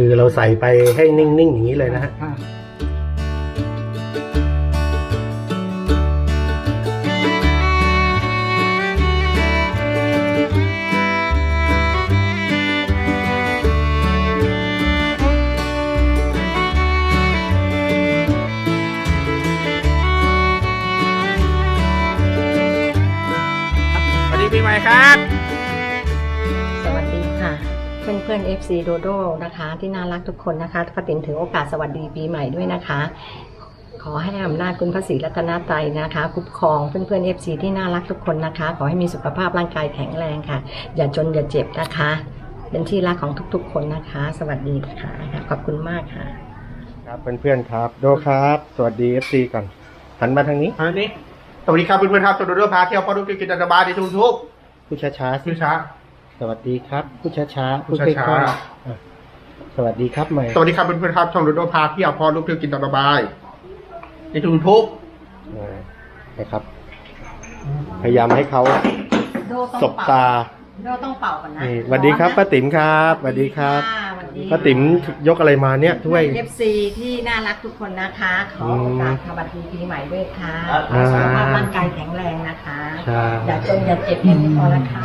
คือเราใส่ไปให้นิ่งๆอย่างนี้เลยนะฮะ พื่อนเพื่อนๆ FC โดโดนะคะ ที่น่ารักทุกคนนะคะป้าติ๋มถือโอกาสสวัสดีปีใหม่ด้วยนะคะ ขอให้อำนาจคุณพระศรีรัตนตรัยนะคะคุ้มครองเพื่อนเพื่อนๆ FC ที่น่ารักทุกคนนะคะ ขอให้มีสุขภาพร่างกายแข็งแรงค่ะ อย่าจนอย่าเจ็บนะคะ เป็นที่รักของทุกๆ คนนะคะ สวัสดีค่ะขอบคุณมากค่ะ ครับเพื่อนๆครับ โดครับ สวัสดี FC ก่อนหันมาทางนี้สวัสดีสวัสดีครับเพื่อนๆครับตัวดูด้วยพาเที่ยวพอดูกิจกรรมบาร์ในทูบผู้ช้าๆสิคุณช้า สวัสดีครับ ผู้ช้าๆผู้ค่อยช้าๆๆอะสวัสดีครับใหม่สวัสดีครับเพื่อนๆครับช่องดูด้วยพาเที่ยวพอดูกิจกรรมบาร์ในทูบอ่านะครับ พยายามให้เขาโดต้องสบตาโดต้องเป่าก่อนนะนี่สวัสดีครับป้าติ๋มครับสวัสดีครับสวัสดีป้าติ๋มยกอะไรมาเนี่ยถ้วยเอฟซีที่น่ารักทุกคนนะคะ ขอโอกาสสวัสดีปีใหม่ด้วยค่ะขออ่าสุขภาพร่างกายแข็งแรงนะคะใช่อย่าจนอย่าเจ็บให้พอละค่ะ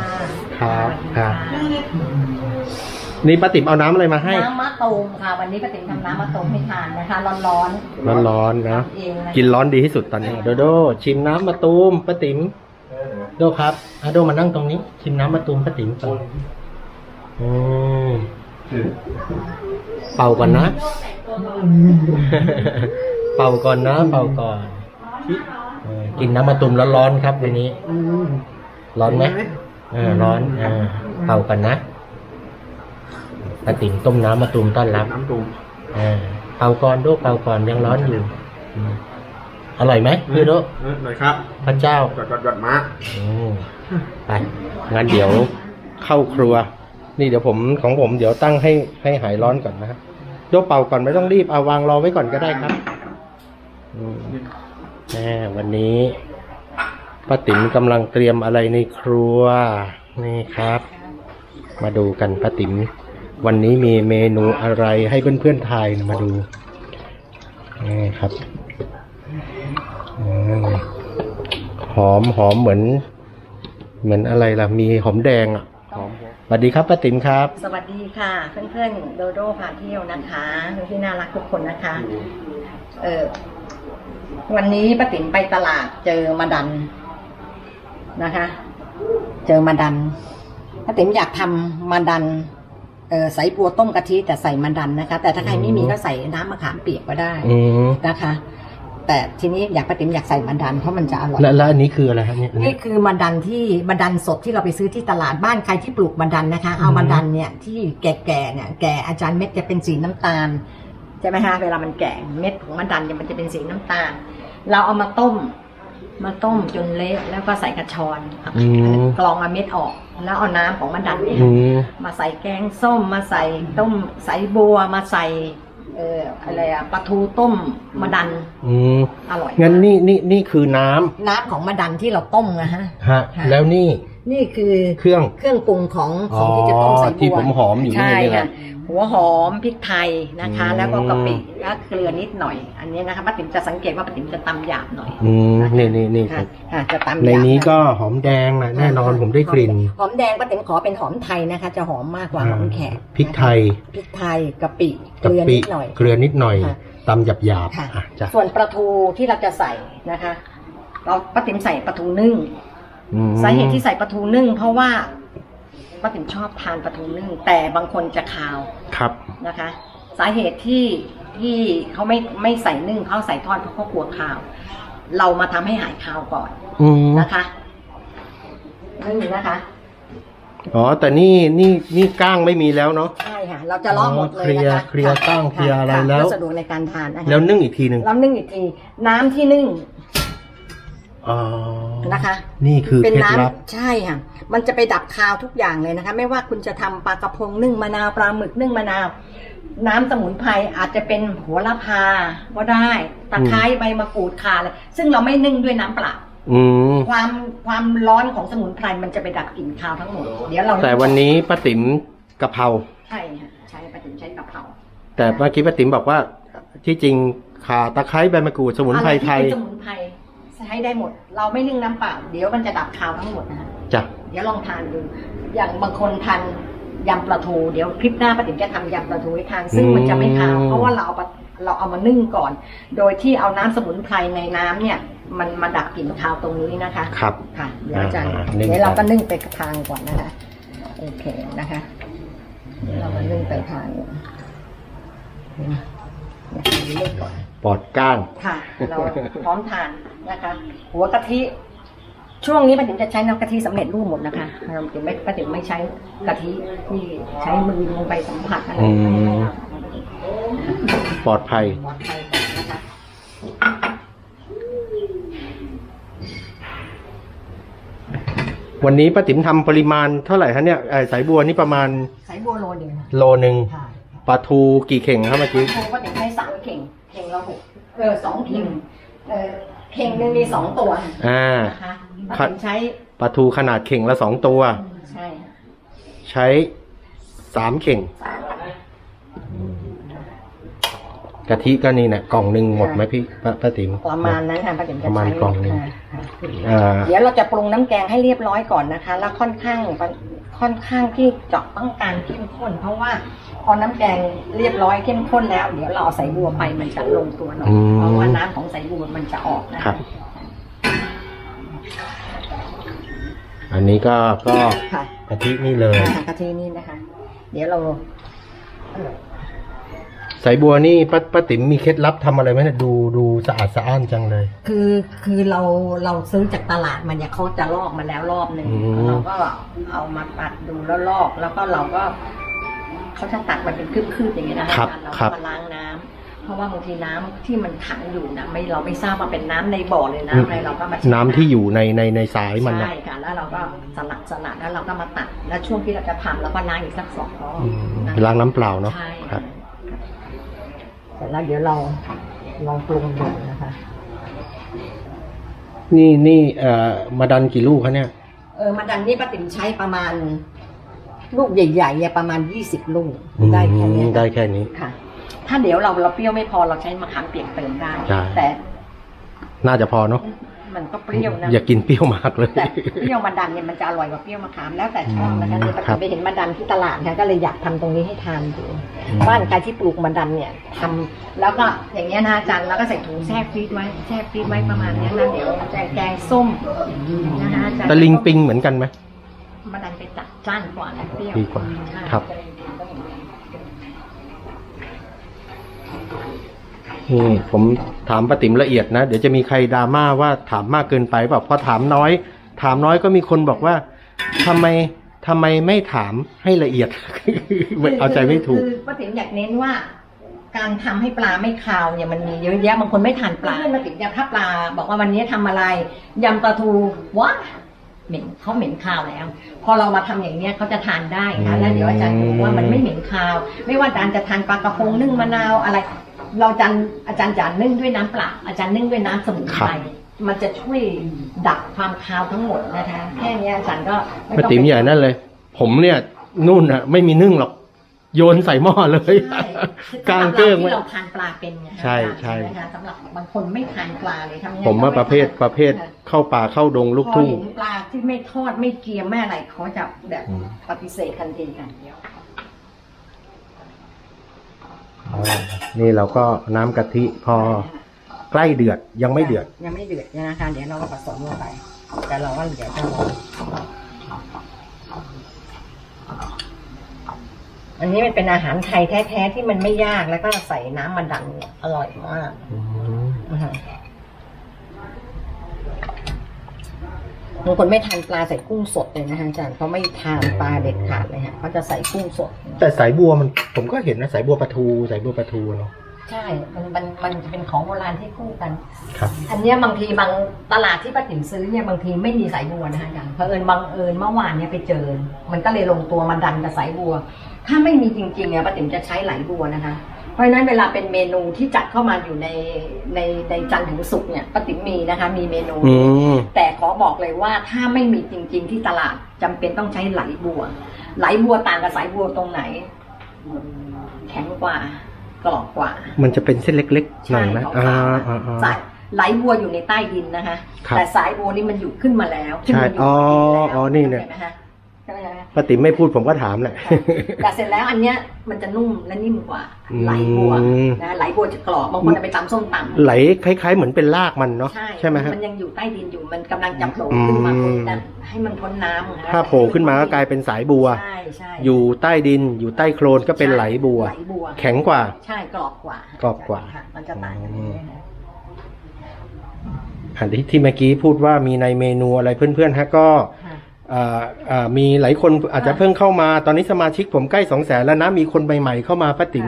ครับสวัสดีครับะนี่ป้าติ๋มเอาน้ำอะไรมาให้ น้ำมะตูมค่ะ วันนี้ป้าติ๋มทำน้ำมะตูมให้ทานนะคะ ร้อนร้อนๆนะ ๆเองะกินร้อนดีที่สุดตอนนี้ โดโด ชิมน้ำมะตูมป้าติ๋มโดครับอะโดมานั่งตรงนี้ ชิมน้ำมะตูมป้าติ๋มก่อนอืมเป่าก่อนนะ เป่าก่อนนะ เป่าก่อนเออกินน้ำมะตูมร้อนๆครับวันนี้ ร้อนไหม เออร้อนเออเป่ากันนะป้าติ๋มต้มน้ำมะตูมต้อนรับน้ำตูมเออเป่าก่อนโดเป่าก่อนยังร้อนอยู่อืมอร่อยไหมพี่โดหน่อยครับพระเจ้าหยอดหยอดหยอดมาอืมไปงั้นเดี๋ยวเข้าครัว นี่เดี๋ยวผมของผมเดี๋ยวตั้งให้ให้หายร้อนก่อนนะฮะโดเป่าก่อนไม่ต้องรีบเอาวางรอไว้ก่อนก็ได้ครับอืมแม่วันนี้ ป้าติ๋มกำลังเตรียมอะไรในครัวนี่ครับ มาดูกันป้าติ๋มวันนี้มีเมนูอะไรให้เพื่อนๆทายนะมาดูนี่ครับอืมหอมหอมเหมือน เหมือนอะไรล่ะ มีหอมแดงอะหอมสวัสดีครับป้าติ๋มครับ สวัสดีค่ะ เพื่อนๆโดโดพาเที่ยวนะคะที่น่ารักทุกคนนะคะ เออวันนี้ป้าติ๋มไปตลาดเจอมาดัน นะคะ เจอมาดันป้าติ๋มอยากทำมาดันเออใส่บัวต้มกะทิแต่ใส่มาดันนะคะ แต่ถ้าใครไม่มีก็ใส่น้ำมะขามเปียกก็ได้อืมนะคะ แต่ทีนี้อยากป้าติ๋มอยากใส่มาดันเพราะมันจะอร่อยแล้วแล้วอันนี้คืออะไรครับเนี่ยอันนี้นี่คือมาดันที่มาดันสดที่เราไปซื้อที่ตลาดบ้านใครที่ปลูกมาดันนะคะ เอามาดันเนี่ยที่แก่ๆเนี่ยแก่อาจารย์เม็ดจะเป็นสีน้ำตาลใช่ไหมฮะเวลามันแก่เม็ดของมาดันเนี่ยมันจะเป็นสีน้ำตาล เราเอามาต้ม มาต้มจนเละแล้วก็ใส่กระชอนอืม กรองเอาเม็ดออก แล้วเอาน้ำของมาดันเนี่ยอืม มาใส่แกงส้มมาใส่ต้มใส่บัวมาใส่ เอ่ออะไรอะปลาทูต้มมาดันอืม อร่อยงั้นนี่นี่นี่คือน้ำน้ำของมาดันที่เราต้มนะฮะ ฮะค่ะแล้วนี่ นี่คือเครื่องเครื่องปรุงของของที่จะต้มใส่บัวที่ผมหอมอยู่นี่ใช่นี่แหละค่ะหัวหอมพริกไทยนะคะอืมแล้วก็กะปิและเกลือนิดหน่อย อันนี้นะคะป้าติ๋มจะสังเกตว่าป้าติ๋มจะตำหยาบหน่อยอืมนี่นี่นี่ค่ะค่ะจะตำหยาบในนี้ก็หอมแดงนะแน่นอนผมได้กลิ่น หอมแดงป้าติ๋มขอเป็นหอมไทยนะคะ จะหอมมากกว่าหอมแขกพริกไทยพริกไทยกะปิเกกะลือปินิดหน่อยเกลือนิดหน่อยค่ะตำหยาบหยาบๆค่ะอะจ้ะส่วนปลาทูที่เราจะใส่นะคะ เราป้าติ๋มใส่ปลาทูนึ่ง อืม สาเหตุที่ใส่ปลาทูนึ่ง เพราะว่าป้าติ๋มชอบทานปลาทูนึ่ง แต่บางคนจะคาวครับ นะคะ สาเหตุที่ที่เขาไม่ไม่ใส่นึ่งเขาใส่ทอดเพราะเขากลัวคาว เรามาทำให้หายคาวก่อนอืม นะคะนึ่งนะคะ อ๋อ แต่นี่นี่นี่ก้างไม่มีแล้วเนาะ ใช่ค่ะ เราจะลอกหมดเลยนะคะเคลียร์เคลียร์ค่ะตั้งเคลียร์อะไรค่ะแล้ว เพื่อสะดวกในการทานนะคะแล้วนึ่งอีกทีหนึ่งแล้วนึ่งอีกที น้ำที่นึ่ง อ๋อ นะคะ นี่คือเป็นเคล็ดน้ลับำใช่ค่ะ มันจะไปดับคาวทุกอย่างเลยนะคะ ไม่ว่าคุณจะทำปลากระพงนึ่งมะนาวปลาหมึกนึ่งมะนาว น้ำสมุนไพรอาจจะเป็นโหัวละพาก็ได้ตะไคร้ใบมะกรูดข่าเลยซึ่งเราไม่นึ่งด้วยน้ำเปล่าอืมความความร้อนของสมุนไพรมันจะไปดับกลิ่นคาวทั้งหมดเดี๋ยวเราแต่วันนี้ป้าติ๋มกะเพราใช่ค่ะใช้ปฏิมใช้กะเพราแต่เมื่อกี้ป้าติ๋มบอกว่าที่จริงข่าตะไคร้ใบมะกรูดสมุนไพรไทยอะที่เป็นสมุนไพร ใช้ได้หมด เราไม่นึ่งน้ำเปล่า เดี๋ยวมันจะดับคาวทั้งหมดนะคะจ้ะเดี๋ยวลองทานดู อย่างบางคนทานยำปลาทูเดี๋ยวคลิปหน้าป้าติ๋มจะทำยำปลาทูให้ทานซึ่งมันจะไม่คาวเพราะว่าเราเอาปลาเราเอามานึ่งก่อน โดยที่เอาน้ำสมุนไพรในน้ำเนี่ยมันมาดับกลิ่นคาวตรงนี้นะคะครับค่ะเดี๋ยวอาจารย์อ่านึ่ง เดี๋ยวเราก่ก็อนนึ่งไปทางก่อนนะคะโอเคนะคะเดี๋ยวเรามานึ่งไปทางก่อนนะเดี๋ยวเรานึ่งก่อน ปอดก้างค่ะ เราพร้อมทานนะคะ หัวกะทิ ช่วงนี้ป้าติ๋มจะใช้น้ำกะทิสำเร็จรูปหมดนะคะเราติ๋มไม่ป้าติ๋มไม่ใช้กะทิที่ใช้มือลงไปสัมผัสอะไรอืม ปลอดภัยหมดไทยก่อนนะคะวันนี้ป้าติ๋มทำปริมาณเท่าไหร่ฮะเนี่ยไอ้สายบัวนี่ประมาณใช้บัวโรยเดียวนะโลหนึ่งค่ะปลาทูกี่เข่งครับเมื่อกี้ โคป้าติ๋มใช้สามเข่ง เข่งละหกเออสองเข่งเออเข่งหนึ่งมีสองตัวอ่า นะคะป้าติ๋มใช้ปลาทูขนาดเข่งละสองตัว ใช่ค่ะใช้สามเข่งกะทิก็นี่นะกล่องหนึ่งหมดไหมพี่ป้าป้าติ๋ม ประมาณนั้นค่ะป้าติ๋มจะประมาณใช้กล่องหนึ่ง ค่ะค่ะ อ่า เดี๋ยวเราจะปรุงน้ำแกงให้เรียบร้อยก่อนนะคะ แล้วค่อนข้าง ค่อนข้างที่จะต้องการเข้มข้น เพราะว่าพอน้ำแกงเรียบร้อยเข้มข้นแล้ว เดี๋ยวเราเอาใส่บัวไปมันจะลงตัวหน่อยอืมเพราะว่าน้ำของใส่บัวมันจะออกนะะครับอันนี้ก็ก็ค่ะกะทินี่เลยค่ะกะทินี่นะคะ เดี๋ยวเรา สายบัวนี่ป้าป้าติ๋มมีเคล็ดลับทำอะไรไหมเนี่ยดูดูสะอาดสะอ้านจังเลย คือคือเราเราซื้อจากตลาดมันเนี่ยเขาจะลอกมาแล้วรอบหนึ่งอืม เราก็เอามาตัดดูแล้วลอกแล้วก็เราก็เขาจะตัดมันเป็นคืบๆอย่างเงี้ยนะคะครับเราครัก็บ มาล้างน้ำเพราะว่าบางทีน้ำที่มันขังอยู่นะไม่เราไม่ทราบว่าเป็นน้ำในบ่อเลยน้ำอะไรเราก็มาน้ำที่อยู่ในในในสายมันนะ ใช่ค่ะแล้วเราก็สลัดสลัดแล้วเราก็มาตัด แล้วช่วงที่เราจะทำเราก็ล้างอีกสักสองรอบอืมนะล้างน้ำเปล่าเนาะใช่ครับ เสร็จแล้วเดี๋ยวเราลองปรุงดูนะคะ นี่นี่เอ่อมาดันกี่ลูกคะเนี่ย เออมาดันนี่ป้าติ๋มใช้ประมาณ ลูกใหญ่ๆเนี่ยประมาณยี่สิบลูกอืมได้แค่เนี้ยได้แค่นี้ ค่ะ ถ้าเดี๋ยวเราเราเปรี้ยวไม่พอเราใช้มะขามเปียกเติมได้ได้แต่น่าจะพอเนาะ มันก็เปรี้ยวนะอย่ากินเปรี้ยวมากเลยแต่เปรี้ยวมาดันเนี่ยมันจะอร่อยกว่าเปรี้ยวมะขามแล้วแต่ชอบนะคะอืมเนี่ยป้าครัติ๋บมไปเห็นมาดันที่ตลาดค่ะก็เลยอยากทำตรงนี้ให้ทานดูอืมบ้านใครที่ปลูกมาดันเนี่ยทำแล้วก็อย่างเงี้ยนะอาจารย์แล้วก็ใส่ถุงแช่ฟรีดไว้แช่ฟรีดไว้ประมาณเนี้ยนะเดี๋ยวแกงแกงส้มนะคะอาจารย์ตะลิงปิงเหมือนกันไหมมาดันไปจัดจ้านกว่าและเปรี้ยวดีกว่าใช่ครับ นี่ผมถามป้าติ๋มละเอียดนะ เดี๋ยวจะมีใครดราม่าว่าถามมากเกินไปแบบพอถามน้อย ถามน้อยก็มีคนบอกว่าทำไมทำไมไม่ถามให้ละเอียดไม่เอาใจไม่ถูกคือป้าติ๋มอยากเน้นว่า การทำให้ปลาไม่คาวเนี่ยมันมีเยอะแยะบางคนไม่ทานปลาป้าติ๋มอยากถ้าปลา บอกว่าวันนี้ทำอะไรยำปลาทูว้าเหม็นเขาเหม็นคาวแล้ว พอเรามาทำอย่างเนี้ยเขาจะทานได้ค่ะแล้วเดี๋ยวอาจารย์ดูว่ามันไม่เหม็นคาว ไม่ว่าอาจารย์จะทานปลากระพงนึ่งมะนาวอะไร เราอาจารย์อาจารย์จะนึ่งด้วยน้ำเปล่าอาจารย์นึ่งด้วยน้ำสมุนไพรครับมันจะช่วยดับความคาวทั้งหมดนะคะแค่เนี้ยอาจารย์ก็ไป้าองติ๋มไปอย่างนั้นเลย ผมเนี่ยนู่นอะไม่มีนึ่งหรอกโยนใส่หม้อเลยใช่กลางเกลืองที่ไว้เราทานปลาเป็นไงคะใช่ใช่ไหมคะสำหรับบางคนไม่ทานปลาเลยทำไงผมว่าก็ประเภทประเภทเข้าป่าเข้าดงลูกพอทุ่งเห็นปลาที่ไม่ทอดไม่เกรียมไม่อะไรเขาจะแบบอืมปฏิเสธทันทีค่ะ นี่เราก็น้ำกะทิพอใกล้เดือดยังไม่เดือด ยังไม่เดือดนะคะเดี๋ยวเราก็ผสมลงไป แต่เราว่าเดี๋ยวจะลองอันนี้มันเป็นอาหารไทยแท้ๆที่มันไม่ยากแล้วก็ใส่น้ำมันดันเนี่ยอร่อยมาก อือฮึ บางคนไม่ทานปลาใส่กุ้งสดเลยนะคะอาจารย์เขาไม่ทานปลาเด็ดขาดเลยฮะเขาจะใส่กุ้งสด แต่สายบัวมันผมก็เห็นนะสายบัวปลาทูสายบัวปลาทูเนาะใช่ มันมันมันจะเป็นของโบราณที่คู่กัน ครับ อันเนี้ยบางทีบางตลาดที่ป้าติ๋มซื้อเนี่ยบางทีไม่มีสายบัวนะคะอาจารย์เพอเอิญบังเอิญเมื่อวานเนี่ยไปเจอ มันก็เลยลงตัวมาดันกับสายบัว ถ้าไม่มีจริงๆเนี่ยป้าติ๋มจะใช้ไหลบัวนะคะ เพราะฉะนั้นเวลาเป็นเมนูที่จัดเข้ามาอยู่ในในในจันทร์ถึงศุกร์เนี่ยป้าติ๋มมีนะคะมีเมนู อืม แต่ขอบอกเลยว่าถ้าไม่มีจริง ๆ ที่ตลาดจำเป็นต้องใช้ไหลบัว ไหลบัวต่างกับสายบัวตรงไหน แข็งกว่ากรอบกว่า มันจะเป็นเส้นเล็กๆหน่อยไหมใช่อ่าขาวๆอ่าอ่า สายไหลบัวอยู่ในใต้ดินนะคะ ครับแต่สายบัวนี่มันอยู่ขึ้นมาแล้วใช่ขึ้นมายู่อ๋อแล้วอ๋อนี่เนี่ยห็ไหมคะใช่ไหมคะ ป้าติ๋มไม่พูดผมก็ถามแหละ แต่เสร็จแล้วอันเนี้ยมันจะนุ่มและนิ่มกว่าอืมไหลบัวนะไหลบัวจะกรอบบางคนเอาไปตำส้มตำไหลคล้าย ๆ เหมือนเป็นรากมันเนาะใช่ใช่ไหมฮะมันยังอยู่ใต้ดินอยู่มันกำลังจะโผล่ขึ้นมาอืมพ้นน้ำให้มันพ้นน้ำอะฮะถ้าโผล่ขึ้นมาก็กลายเป็นสายบัวใช่ใช่อยู่ใต้ดินอยู่ใต้โคลนก็เป็นไหลบัวไหลบัวแข็งกว่า ใช่กรอบกว่ากรอบกว่าค่ะมันจะต่างกันอย่างนี้นะอันที่ที่เมื่อกี้พูดว่ามีในเมนูอะไรเพื่อนๆฮะก็ค่ะอ่าอ่า มีหลายคนอาจจะเพิ่งเข้ามาตอนนี้สมาชิกผมใกล้สองแสนแล้วนะ มีคนใหม่ๆเข้ามาป้าติ๋ม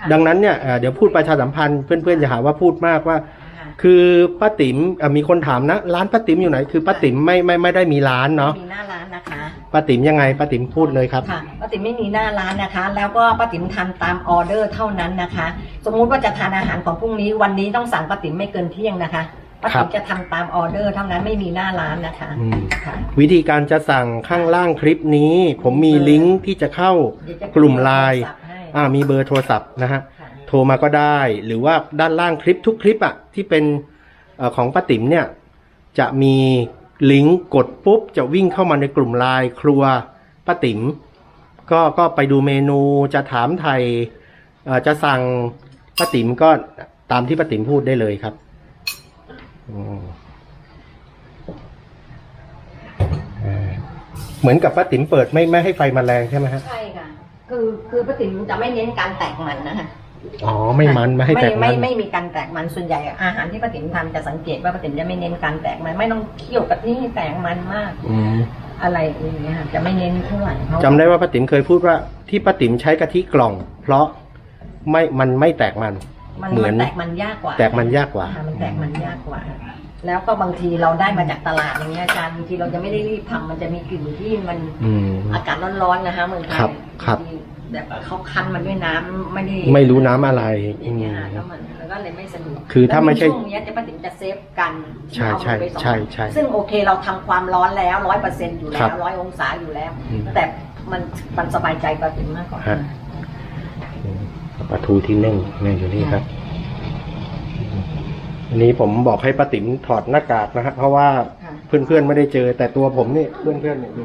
ค่ะดังนั้นเนี่ยอ่าเดี๋ยวพูดประชาสัมพันธ์เพื่อนๆจะหาว่าพูดมากว่าค่ะคือป้าติ๋มอะมีคนถามนะ ร้านป้าติ๋มอยู่ไหน คือป้าติ๋มไม่ไม่ไม่ได้มีร้านเนาะมีหน้าร้านนะคะป้าติ๋มยังไงป้าติ๋มพูดเลยครับค่ะป้าติ๋มไม่มีหน้าร้านนะคะ แล้วก็ป้าติ๋มทำตามออเดอร์เท่านั้นนะคะ สมมุติว่าจะทานอาหารของพรุ่งนี้วันนี้ต้องสั่งป้าติ๋มไม่เกินเที่ยงนะคะ ป้าครัติ๋บมจะทำตามออเดอร์เท่านั้นไม่มีหน้าร้านนะคะอืมค่ะ วิธีการจะสั่งข้างล่างคลิปนี้ ผมมีลิงก์ที่จะเข้าเดี๋ยวจะกลุ่มไลน์โทรศัพท์ให้อ่ามีเบอร์โทรศัพท์นะฮะค่ะโทรมาก็ได้ หรือว่าด้านล่างคลิปทุกคลิปอะที่เป็นเออของป้าติ๋มเนี่ย จะมีลิงก์กดปุ๊บ จะวิ่งเข้ามาในกลุ่มไลน์ครัวป้าติ๋มก็ก็ไปดูเมนูจะถามไทยเอ่อจะสั่งป้าติ๋มก็ตามที่ป้าติ๋มพูดได้เลยครับอืมอ่า เหมือนกับป้าติ๋มเปิดไม่ไม่ให้ไฟมันแรงใช่ไหมฮะ ใช่ค่ะ คือคือป้าติ๋มจะไม่เน้นการแตกมันนะคะอ๋อไม่มันไม่ให้แตกมัไม่นไม่มีการแตกมันส่วนใหญ่อาหารที่ป้าติ๋มทำจะสังเกตว่าป้าติ๋มจะไม่เน้นการแตกมันไม่ต้องเคี่ยวกะทิให้แตกมันมากอืมอะไรอย่างเงี้ยค่ะจะไม่เน้นเท่าไหร่เพราะจำได้ว่าป้าติ๋มเคยพูดว่าที่ป้าติ๋มใช้กะทิกล่อง เพราะไม่มันไม่แตกมัน มันเหมืมัอนนแตกมันยากกว่าแตกมันยากกว่า ค่ะมันแตกมันยากกว่า แล้วก็บางทีเราได้มาจากตลาดอย่างเงี้ยอาจารย์บางทีเราจะไม่ได้รีบทำมันจะมีกลิ่นที่มันอืม อากาศร้อนๆนะคะเมืองไทยครับครับางทีแบบเขาคั้นมันด้วยน้ำไม่ได้ไม่รู้น้ำอะไรอย่างเงี้ยอืมแล้วมันแล้วก็เลยไม่สะดวกคือถ้าไม่ใช่แล้วช่วงเนี้ยจะป้าติ๋มจะเซฟกันใช่ใช่เอามือไปสองใช่ใช่ซึ่งโอเคเราทำความร้อนแล้วร้อยเปอร์เซ็นต์อยู่แล้ครัวบร้อยองศาอยู่แล้ว อืมแต่มันมันสบายใจป้าติ๋มมากกว่าฮะอืม ปลาทูที่นึ่งนี่อยู่นี่ครับอันนี้ผมบอกให้ป้าติ๋มถอดหน้ากากนะฮะเพราะว่าค่ะเพื่อนๆไม่ได้เจอ แต่ตัวผมนี่เพื่อนๆเนี่ยดู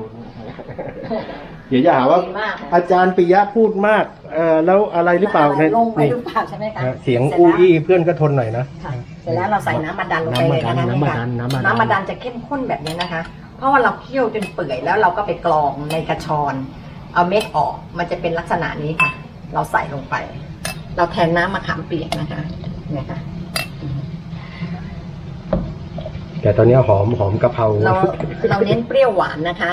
เดี๋ยวจะหาว่าดีมากค่ะอาจารย์ปิยะพูดมากเออแล้วอะไรหรือเปล่าะไลงไปนี่หรือเปล่าใช่ไหมคะฮะเสียงสร็จอู้แล้วอี้เพื่อนก็ทนหน่อยนะค่ะเสร็จแล้วเราใส่น้ำมาดันลงไปเลยนะคะน้ำมาดันนี่ค่ะน้ำมาดันน้ำมาดันจะเข้มข้นแบบนี้นะคะ เพราะว่าเราเคี่ยวจนเปื่อยแล้วเราก็ไปกรองในกระชอน เอาเม็ดออกมันจะเป็นลักษณะนี้ค่ะ เราใส่ลงไป เราแทนน้ำมะขามเปียกนะคะเนี่ยค่ะแต่ตอนนี้หอมหอมกะเพราเราเราเน้นเปรี้ยวหวานนะคะ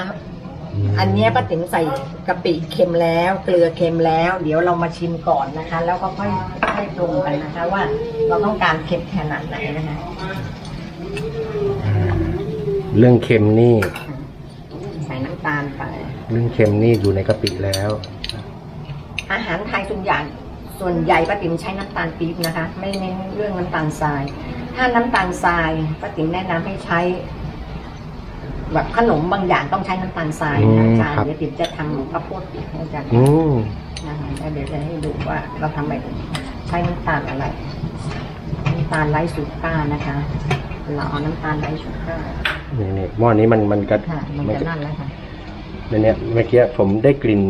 มอันเนี้ยป้าติ๋มใส่กะปิเค็มแล้ว เกลือเค็มแล้ว เดี๋ยวเรามาชิมก่อนนะคะ แล้วก็ค่อยค่อยปรุงกันนะคะ ว่าเราต้องการเค็มขนาดไหนนะคะอ่าเรื่องเค็มนี่ ใส่น้ำตาลไป เรื่องเค็มนี่อยู่ในกะปิแล้ว อาหารไทยส่วนใหญ่ ส่วนใหญ่ป้าติ๋มใช้น้ำตาลปี๊บนะคะ ไม่เน้นเรื่องน้ำตาลทราย ถ้าน้ำตาลทรายป้าติ๋มแนะนำให้ใช้ แบบขนมบางอย่างต้องใช้น้ำตาลทรายนะอืมอาจารย์ครับเดี๋ยวติ๋มจะทำข้าวโพดปีกให้อาจารย์อืมนะคะแล้วเดี๋ยวจะให้ดูว่าเราทำไมถึงใช้น้ำตาลอะไรน้ำตาลไร้ซูก้าร์นะคะ เราเอาน้ำตาลไร้ซูก้าร์นี่นี่หม้อนี้มันมันก็ค่ะมันมันจะก็นั่นแล้วค่ะเนี่ยเมื่อกี้ผมได้กลิ่น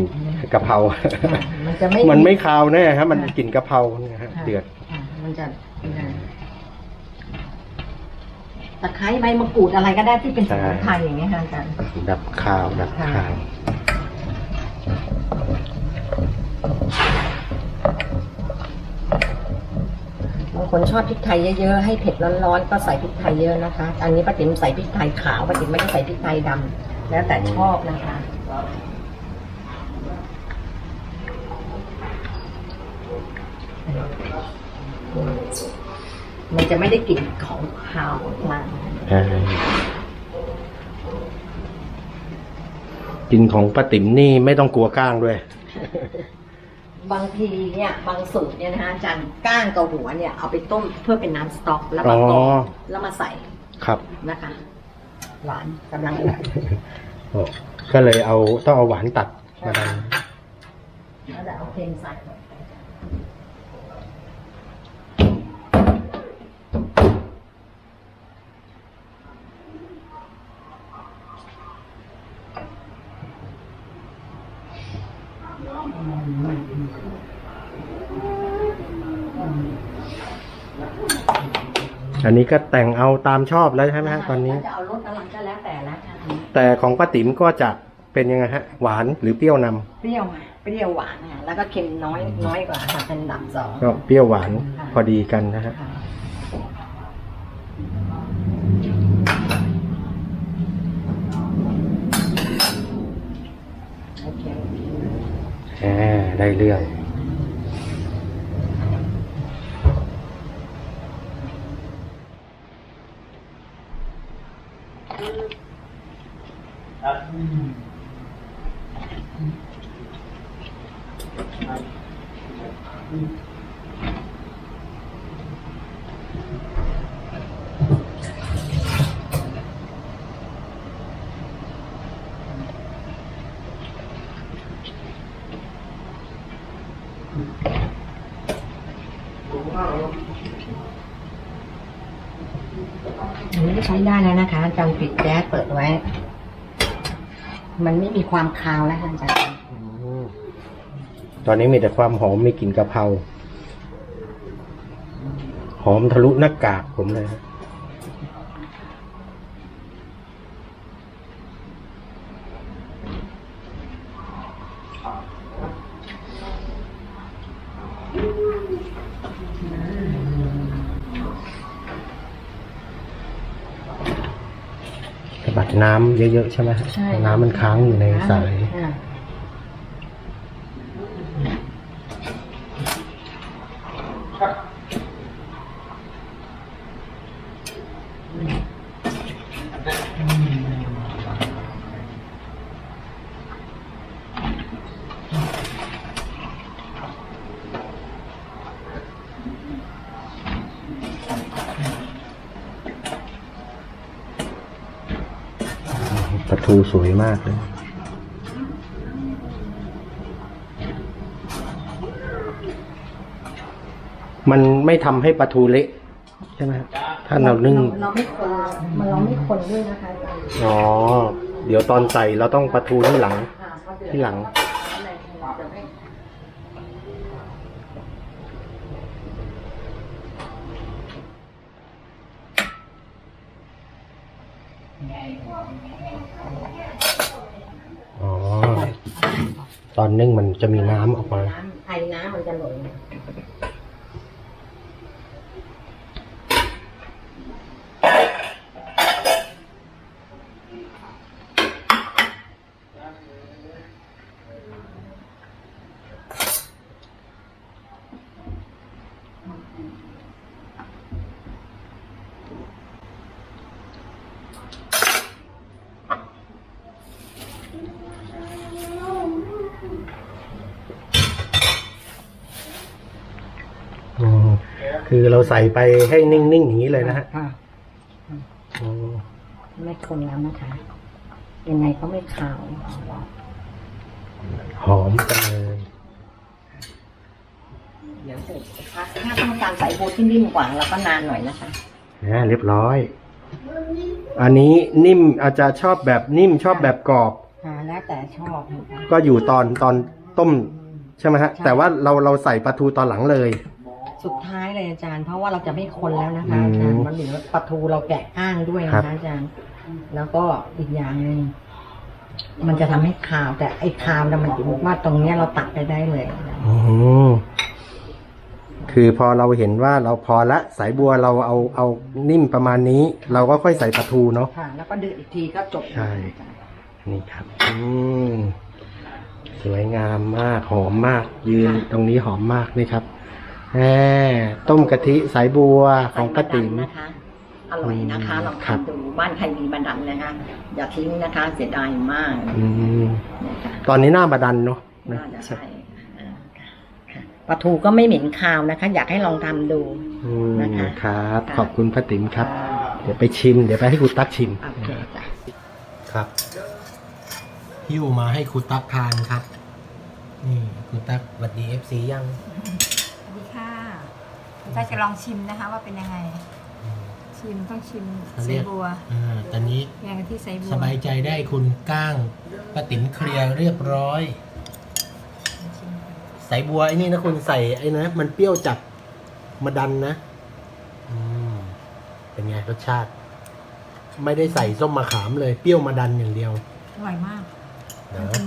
กะเพรา ค่ะมันจะไม่มันไม่คาวแน่ฮะ มันค่ะกลิ่นกะเพราเนี่ยฮะค่ะเดือด ค่ะมันจะมันจะตะไคร้ใบมะกรูดอะไรก็ได้ที่เป็นสมุนไพรอย่างเงี้ยค่ะอาจารย์ ดับคาวดับค่ะคาว บางคนชอบพริกไทยเยอะๆ ให้เผ็ดร้อนๆ ก็ใส่พริกไทยเยอะนะคะ อันนี้ป้าติ๋มใส่พริกไทยขาวป้าติ๋มไม่ได้ใส่พริกไทยดำแล้วแต่ชอบนะคะ มันจะไม่ได้กลิ่นของขาวออกมาใช่กลิ่นของป้าติ๋มนี่ไม่ต้องกลัวก้างด้วย บางทีเนี่ยบางสูตรเนี่ยนะคะอาจารย์ก้างกับหัวเนี่ยเอาไปต้มเพื่อเป็นน้ำสต๊อกแล้วมากรออ๋องแล้วมาใส่ครับ นะคะ หวานกำลังดีโอ้ก็เลยเอาต้องเอาหวานตัดมาดันแล้วจะเอาเค็มใส่ อันนี้ก็แต่งเอาตามชอบแล้วใช่ไหมฮะตอนนี้ จะเอารสอะไรก็แล้วแต่แล้วค่ะแต่ของป้าติ๋มก็จะเป็นยังไงฮะ หวานหรือเปรี้ยวนำเปรี้ยวค่ะเปรี้ยวหวานค่ะแล้วก็เค็มน้อยน้อยกว่าค่ะเป็นอันดับสองก็เปรี้ยวหวานค่ะพอดีกันนะฮะ ค่ะโอเค อ่าได้เรื่อง อันนี้ก็ใช้ได้แล้วนะคะจารย์ปิดแก๊สเปิดไว้ มันไม่มีความคาวแล้วค่ะอาจารย์ตอนนี้มีแต่ความหอมมีกลิ่นกะเพราหอมทะลุหน้ากากผมเลยครับด น้ำเยอะๆใช่ไหมฮะใช่ น้ำมันค้างอยู่ในสาย อ่า ปลาทูสวยมากเลยมันไม่ทำให้ปลาทูเละใช่ไหมครับถ้าเรานึ่งเราไม่คนมันเราไม่คนด้วยนะคะอาจารย์อ๋อ เดี๋ยวตอนใส่เราต้องปลาทูที่หลังค่ะเพราะเดือดที่หลัง อะไรจะไม่ อ๋อ ตอ นนึ่งมันจะมีน้ำออกมา ไอน้ำมันจะหล่น อืม คือเราใส่ไปให้นิ่งๆอย่างนี้เลยนะฮะค่ะอืมไม่คนแล้วนะคะ ยังไงก็ไม่ขาวหอมจังเลยเดี๋ยวเสร็จนะคะถ้าต้องการใส่บูที่นิ่มกว่าเราก็นานหน่อยนะคะนะเรียบร้อย อันนี้นิ่มอาจจะชอบแบบนิ่มชอบแบบกรอบ ค่ะแล้วแต่ชอบนะคะ ก็อยู่ตอนตอนต้มใช่ไหมฮะ ใช่ แต่ว่าเราเราใส่ปลาทูตอนหลังเลย สุดท้ายเลยอาจารย์ เพราะว่าเราจะไม่คนแล้วนะคะอืมอาจารย์มันเหลือปลาทูเราแกะก้างด้วยครันะบคะอาจารย์ แล้วก็อีกอย่างหนึ่งมันจะทำให้คาว แต่ไอ้คาวเนี่ยมันถือว่าตรงเนี้ยเราตัดไปได้เลย อืมคือพอเราเห็นว่าเราพอละสายบัวเราเอาเอานิ่มประมาณนี้ เราก็ค่อยใส่ปลาทูเนาะ ค่ะ แล้วก็ดืดอีกทีก็จบใช่ นี่ครับ อืมสวยงามมาก หอมมาก ยืนตรงนี้หอมมากนี่ครับ แหมต้มกะทิสายบัวของป้าติ๋ม นะคะ อร่อยนะคะลองครับ ทำดูบ้านใครมีบันดันนะคะ อย่าทิ้งนะคะ เสียดายมากอืมนะคะตอนนี้หน้าบาดันเนาะน่าจะใช่อ่าค่ะปลาทูก็ไม่เหม็นคาวนะคะ อยากให้ลองทำดู อืมนะคะครับ ค่ะ ขอบคุณป้าติ๋มครับอ่าเดี๋ยวไปชิม เดี๋ยวไปให้ครูตั๊กชิม โอเคจ้ะ ครับหิ้วมาให้ครูตั๊กทานครับ นี่ครูตั๊กสวัสดีเอฟซียังสวัสดีค่ะ เราจะลองชิมนะคะ ว่าเป็นยังไง ชิมต้องชิมเขาไซเรียก บัวอ่าตอนนี้แกงกะทิไซบัวสบายใจได้คุณก้างป้าติ๋มเคลียร์เรียบร้อย ชิมค่ะใส่บัวไอ้นี่นะคุณใส่ไอ้นะมันเปรี้ยวจัดมาดันนะอืมเป็นไงรสชาติ ไม่ได้ใส่ส้มมะขามเลยเปรี้ยวมาดันอย่างเดียวอร่อยมากเดี๋มัยนวเป็น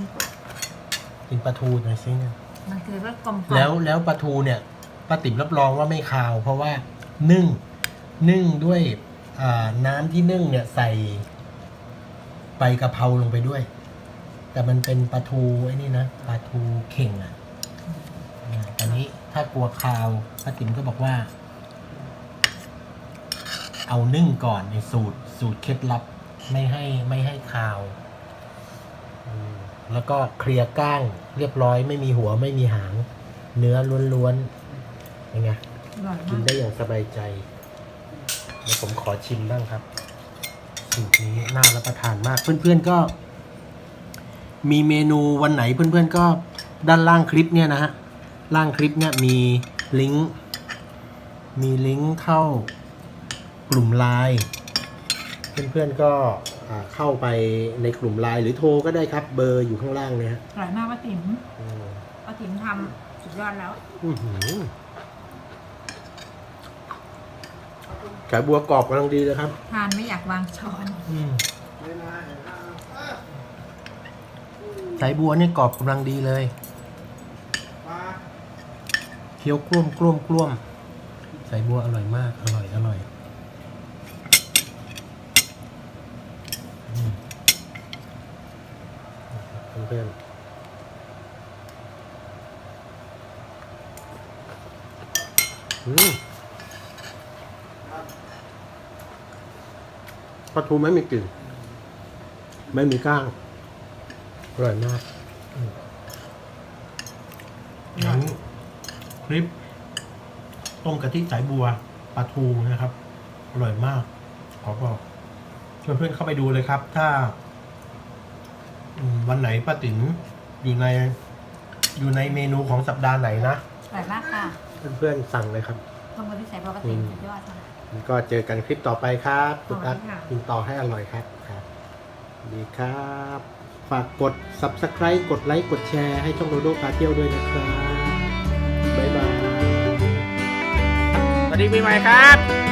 กินปลาทูหน่อยสิเนี่ยมันคือรสกลมกล่อมแล้วแล้วปลาทูเนี่ย ป้าติ๋มรับรองว่าไม่คาว เพราะว่านึ่งนึ่งด้วยน้ำที่นึ่งเนี่ยใส่ใบกะเพราลงไปด้วย แต่มันเป็นปลาทูไอ้นี่นะปลาทูเข่งอะอันนี้ถ้ากลัวคาวป้าติ๋มก็บอกว่า เอานึ่งก่อนในสูตรสูตรเคล็ดลับไม่ให้ไม่ให้คาว แล้วก็เคลียร์ก้างเรียบร้อยไม่มีหัวไม่มีหาง เนื้อล้วนๆ ยังไงอร่อยกิมานกได้อย่างสบายใจเดี๋ยวผมขอชิมบ้างครับสูตรนี้น่ารับประทานมาก เพื่อนๆก็ มีเมนูวันไหนเพื่อนๆก็ด้านล่างคลิปเนี่ยนะฮะล่างคลิปเนี่ยมีลิงก์มีลิงก์เข้ากลุ่มไลน์เพื่อนๆก็อ่าเข้าไปในกลุ่มไลน์หรือโทรก็ได้ครับ เบอร์อยู่ข้างล่างเนี่ยฮะอร่อยมากป้าติ๋มอืมป้าติ๋มทำสุดยอดแล้ว อื้อหือ ไก่บัวกรอบกำลังดีเลยครับ ทานไม่อยากวางช้อน อืมสายบัวเนี่ยกรอบกำลังดีเลยเคี้ยวกลุ้มกลุ้มกลุ้มสายบัวอร่อยมาก อร่อยอร่อยอืมเพื่อนๆอืม ปลาทูไม่มีกลิ่น ไม่มีก้าง อร่อยมากอืมงั้นคลิป ต้มกะทิสายบัวปลาทูนะครับ อร่อยมาก ขอบอกเพื่อนๆเข้าไปดูเลยครับ ถ้าอืมวันไหนป้าติ๋มอยู่ในอยู่ในเมนูของสัปดาห์ไหนนะ อร่อยมากค่ะ เพื่อนๆสั่งเลยครับ ตรงกับที่ใส่ปลาป้าติ๋มอืมสุดยอดค่ะก็เจอกันคลิปต่อไปครับคุณตั๊กขอบคุณค่ะกินต่อให้อร่อยครับครับดีครับ ฝากกด subscribe กดไลค์กดแชร์ให้ช่องโดโดพาเที่ยวด้วยนะครับบ๊ายบายสวัสดีปีใหม่ครับ